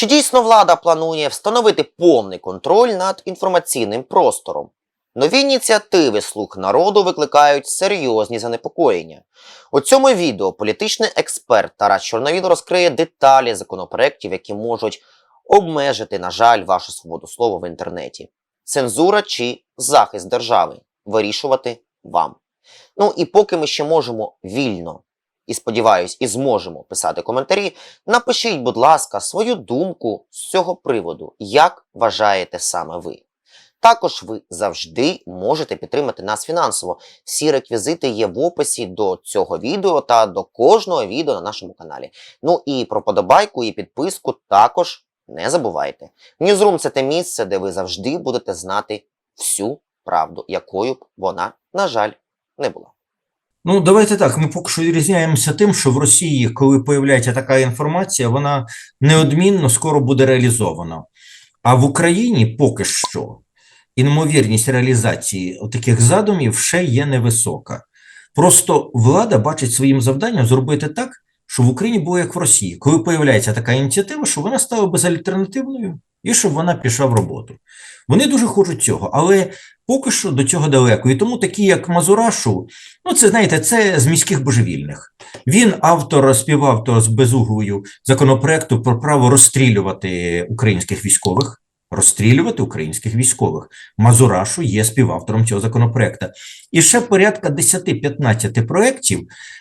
Чи дійсно влада планує встановити повний контроль над інформаційним простором? Нові ініціативи слуг народу викликають серйозні занепокоєння. У цьому відео політичний експерт Тарас Чорновіл розкриє деталі законопроєктів, які можуть обмежити, на жаль, вашу свободу слова в інтернеті. Цензура чи захист держави вирішувати вам. Ну і поки ми ще можемо вільно і сподіваюсь, і зможемо писати коментарі, напишіть, будь ласка, свою думку з цього приводу, як вважаєте саме ви. Також ви завжди можете підтримати нас фінансово. Всі реквізити є в описі до цього відео та до кожного відео на нашому каналі. Ну і про подобайку і підписку також не забувайте. Ньюзрум це те місце, де ви завжди будете знати всю правду, якою б вона, на жаль, не була. Ну, давайте так. Ми поки що відрізняємося тим, що в Росії, коли появляється така інформація, вона неодмінно скоро буде реалізована. А в Україні поки що імовірність реалізації таких задумів ще є невисока. Просто влада бачить своїм завданням зробити так, щоб в Україні було як в Росії, коли появляється така ініціатива, щоб вона стала безальтернативною і щоб вона пішла в роботу. Вони дуже хочуть цього, але поки що до цього далеко. І тому такі, як Мазурашу, ну це знаєте, це з міських божевільних. Він автор, співавтор з безуглою законопроекту про право розстрілювати українських військових. Розстрілювати українських військових. Мазурашу є співавтором цього законопроекту. І ще порядка 10-15 проєктів,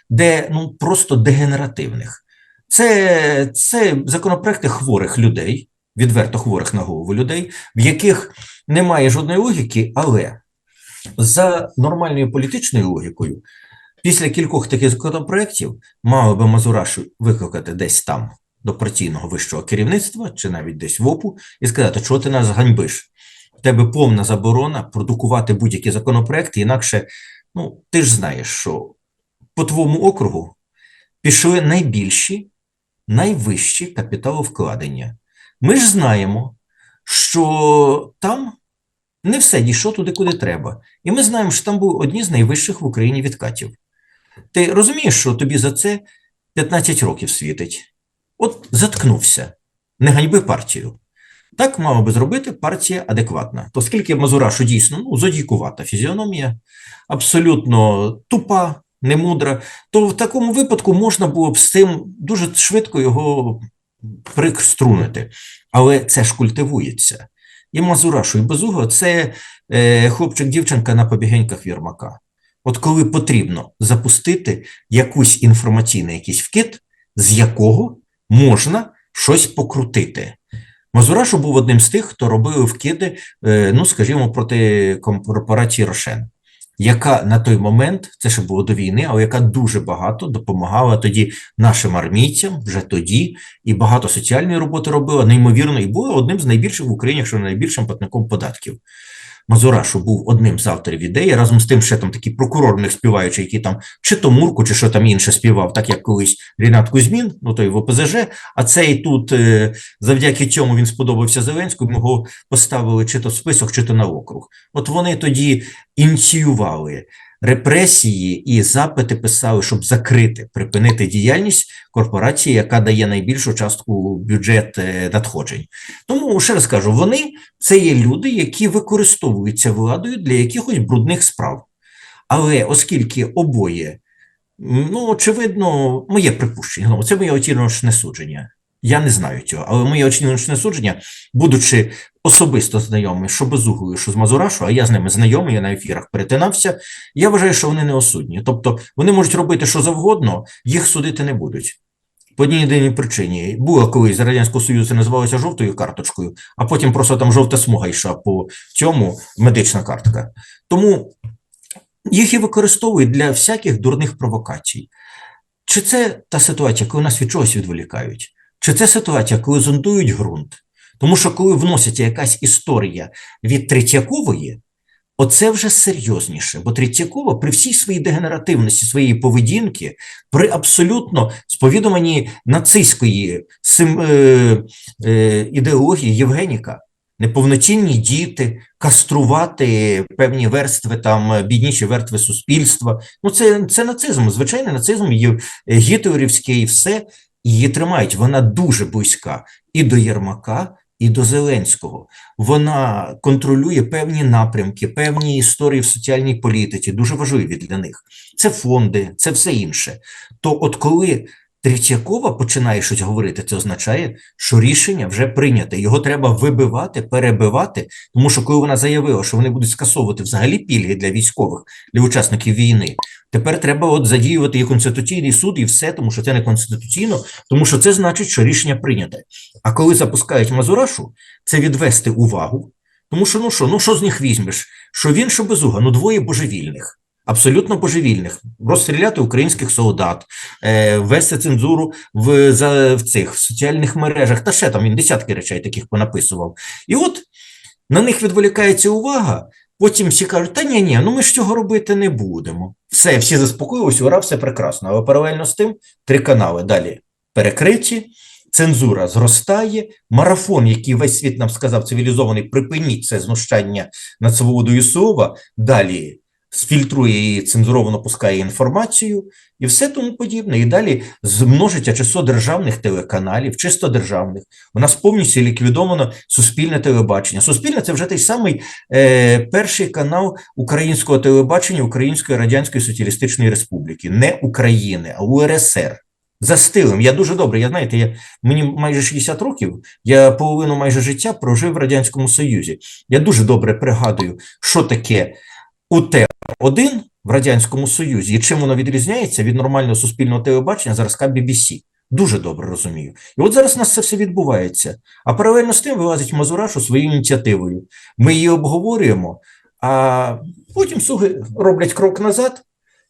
де ну просто дегенеративних. Це, це законопроекти хворих людей, відверто хворих на голову людей, в яких немає жодної логіки, але за нормальною політичною логікою, після кількох таких законопроєктів мало би Мазурашу викликати десь там до партійного вищого керівництва чи навіть десь в ОПУ і сказати, що ти нас ганьбиш. В тебе повна заборона продукувати будь-які законопроекти, інакше, ну, ти ж знаєш, що по твоєму округу пішли найбільші, найвищі капіталовкладення. Ми ж знаємо, що там не все дійшло туди, куди треба. І ми знаємо, що там були одні з найвищих в Україні відкатів. Ти розумієш, що тобі за це 15 років світить? От заткнувся, не ганьби партію. Так мала би зробити партія адекватна. То скільки Мазурашу дійсно ну, зодійкувата фізіономія, абсолютно тупа, немудра, то в такому випадку можна було б з цим дуже швидко його приструнити. Але це ж культивується. І Мазурашу, і Безугла – це е, хлопчик-дівчинка на побігеньках Вірмака. От коли потрібно запустити якусь інформаційний якийсь вкид, з якого можна щось покрутити. Мазурашу був одним з тих, хто робив вкиди, е, ну, скажімо, проти корпорації Рошен, яка на той момент, це ще було до війни, але яка дуже багато допомагала тоді нашим армійцям вже тоді, і багато соціальної роботи робила, неймовірно, і була одним з найбільших в Україні, якщо найбільшим платником податків. Мазурашу був одним з авторів ідеї, разом з тим, ще там такий прокурор них співаючий, який там чи то Мурку, чи що там інше співав, так як колись Рінат Кузьмін, ну той в ОПЗЖ, а цей тут, е, завдяки цьому він сподобався Зеленському, його поставили чи то в список, чи то на округ. От вони тоді ініціювали репресії і запити писали, щоб закрити, припинити діяльність корпорації, яка дає найбільшу частку бюджет е, надходжень. Тому ще раз кажу, вони це є люди, які використовуються владою для якихось брудних справ. Але оскільки обоє, ну, очевидно, моє припущення, ну, це моє оціночне судження. Я не знаю цього, але моє оціночне судження, будучи особисто знайомий, що Безуглою, що з Мазурашу, а я з ними знайомий, я на ефірах перетинався, я вважаю, що вони не осудні. Тобто вони можуть робити що завгодно, їх судити не будуть. По одній єдиній причині. Було колись з Радянського Союзу це називалося жовтою карточкою, а потім просто там жовта смуга йшла по цьому медична картка. Тому їх і використовують для всяких дурних провокацій. Чи це та ситуація, коли нас від чогось відволікають? Чи це ситуація, коли зондують ґрунт? Тому що коли вноситься якась історія від Третьякової, оце вже серйозніше, бо Третьякова при всій своїй дегенеративності своєї поведінки, при абсолютно сповідуванні нацистської сим, е, е, ідеології Євгеніка, неповноцінні діти, каструвати певні верстви, там бідніші верстви суспільства. Ну, це, це нацизм, звичайний нацизм, гітлерівський і все. Її тримають. Вона дуже близька і до Єрмака, і до Зеленського. Вона контролює певні напрямки, певні історії в соціальній політиці, дуже важливі для них. Це фонди, це все інше. То, от коли Третьякова починає щось говорити, це означає, що рішення вже прийняте. Його треба вибивати, перебивати, тому що коли вона заявила, що вони будуть скасовувати взагалі пільги для військових, для учасників війни, тепер треба от задіювати і конституційний суд, і все, тому що це не конституційно, тому що це значить, що рішення прийняте. А коли запускають Мазурашу, це відвести увагу, тому що ну що, ну що з них візьмеш? Що він, що безуга, ну двоє божевільних. Абсолютно божевільних, розстріляти українських солдат, е, ввести цензуру в, за, в цих в соціальних мережах, та ще там він десятки речей таких понаписував. І от на них відволікається увага. Потім всі кажуть, та ні, ні, ну ми ж цього робити не будемо. Все, всі заспокоїлися, ура, все прекрасно. Але паралельно з тим три канали далі перекриті, цензура зростає, марафон, який весь світ нам сказав цивілізований, припиніть це знущання над свободою слова, далі сфільтрує її, цензуровано пускає інформацію і все тому подібне. І далі з множиття число державних телеканалів, чисто державних. У нас повністю ліквідовано суспільне телебачення. Суспільне це вже той самий е, перший канал українського телебачення Української Радянської Соціалістичної Республіки, не України, а УРСР. За стилем. Я дуже добре. Я знаєте, я мені майже 60 років. Я половину майже життя прожив в радянському Союзі. Я дуже добре пригадую, що таке УТ-1 в радянському Союзі і чим воно відрізняється від нормального суспільного телебачення зразка BBC. Дуже добре розумію. І от зараз у нас це все відбувається. А паралельно з тим вилазить Мазурашу своєю ініціативою. Ми її обговорюємо, а потім слуги роблять крок назад.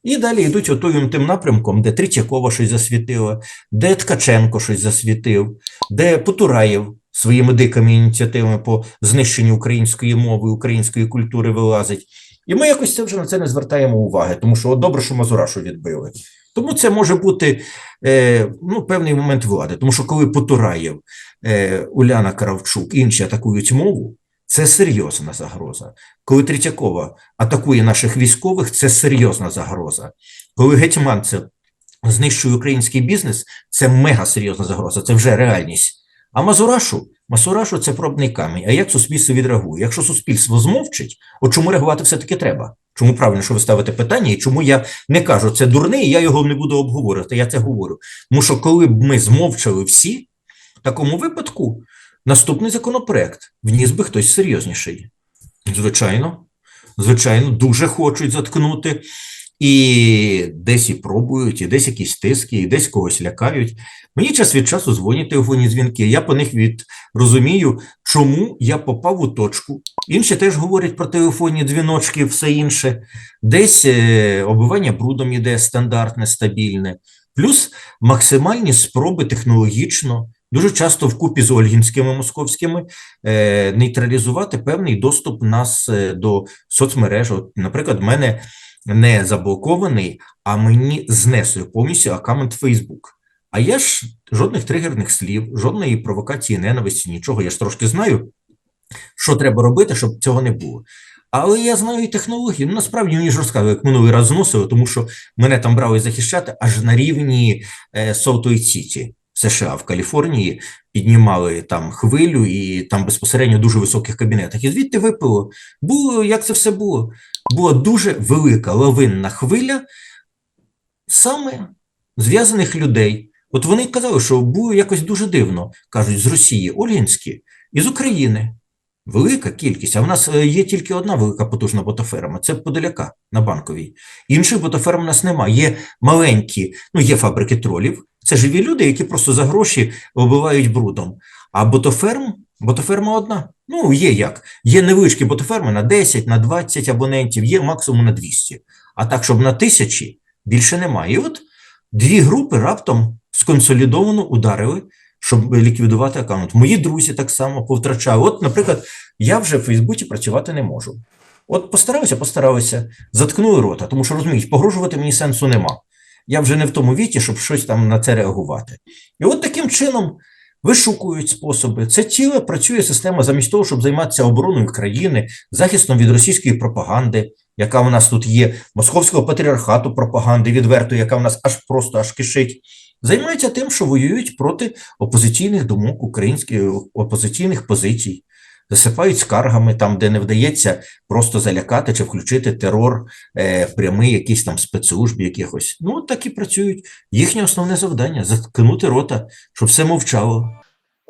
І далі йдуть отовим тим напрямком, де Третьякова щось засвітила, де Ткаченко щось засвітив, де Потураєв своїми дикими ініціативами по знищенню української мови, української культури вилазить. І ми якось це вже на це не звертаємо уваги, тому що от добре, що Мазурашу відбили. Тому це може бути е, ну, певний момент влади. Тому що коли Потураєв, е, Уляна Кравчук, інші атакують мову, це серйозна загроза. Коли Третьякова атакує наших військових, це серйозна загроза. Коли Гетьманцев знищує український бізнес, це мега серйозна загроза, це вже реальність. А Мазурашу, Мазурашу це пробний камінь. А як суспільство відреагує? Якщо суспільство змовчить, от чому реагувати все-таки треба? Чому правильно, що ви ставите питання, і чому я не кажу, це дурний, я його не буду обговорювати. Я це говорю. Тому що коли б ми змовчали всі, в такому випадку наступний законопроект вніс би хтось серйозніший. Звичайно, звичайно, дуже хочуть заткнути. І десь і пробують, і десь якісь тиски, і десь когось лякають. Мені час від часу дзвонять телефонні дзвінки. Я по них від розумію, чому я попав у точку. Інші теж говорять про телефонні дзвіночки, все інше. Десь е, оббивання брудом іде стандартне, стабільне, плюс максимальні спроби технологічно, дуже часто вкупі з ольгінськими московськими, е, нейтралізувати певний доступ нас е, до соцмереж. От, наприклад, в мене не заблокований, а мені знесли повністю аккаунт Facebook. А я ж жодних тригерних слів, жодної провокації, ненависті, нічого. Я ж трошки знаю, що треба робити, щоб цього не було. Але я знаю і технології. Ну, насправді мені ж розказували, як минулий раз зносили, тому що мене там брали захищати аж на рівні е, Солтої Сіті, США в Каліфорнії, піднімали там хвилю, і там безпосередньо дуже високих кабінетах. І звідти випило. Було, як це все було? Була дуже велика лавинна хвиля саме зв'язаних людей. От вони казали, що було якось дуже дивно, кажуть, з Росії, Ольгінські, і з України. Велика кількість. А в нас е, є тільки одна велика потужна ботоферма це Подоляка на банковій. Інших ботоферм у нас немає. Є маленькі, ну є фабрики тролів. Це живі люди, які просто за гроші оббивають брудом. А ботоферм, ботоферма одна. Ну, є як. Є невеличкі ботоферми на 10, на 20 абонентів, є максимум на 200. А так, щоб на тисячі, більше немає. І от дві групи раптом сконсолідовано ударили, щоб ліквідувати аккаунт. Мої друзі так само повтрачали. От, наприклад, я вже в Фейсбуці працювати не можу. От постаралися, постаралися, заткнули рота, тому що розуміють, погрожувати мені сенсу нема. Я вже не в тому віці, щоб щось там на це реагувати. І от таким чином вишукують способи. Це ціле працює система замість того, щоб займатися обороною країни, захистом від російської пропаганди. яка в нас тут є, московського патріархату пропаганди відвертої, яка в нас аж просто аж кишить, займаються тим, що воюють проти опозиційних думок українських опозиційних позицій, засипають скаргами там, де не вдається просто залякати чи включити терор е, прямий якийсь там спецслужб якихось. Ну, так і працюють. Їхнє основне завдання заткнути рота, щоб все мовчало.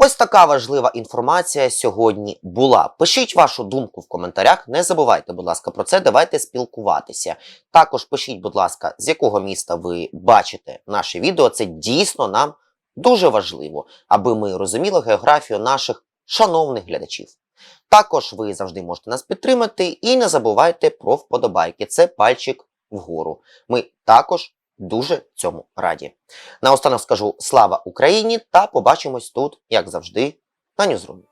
Ось така важлива інформація сьогодні була. Пишіть вашу думку в коментарях. Не забувайте, будь ласка, про це. Давайте спілкуватися. Також пишіть, будь ласка, з якого міста ви бачите наше відео. Це дійсно нам дуже важливо, аби ми розуміли географію наших шановних глядачів. Також ви завжди можете нас підтримати і не забувайте про вподобайки. Це пальчик вгору. Ми також дуже цьому раді. Наостанок скажу слава Україні та побачимось тут, як завжди, на Ньюзрумі.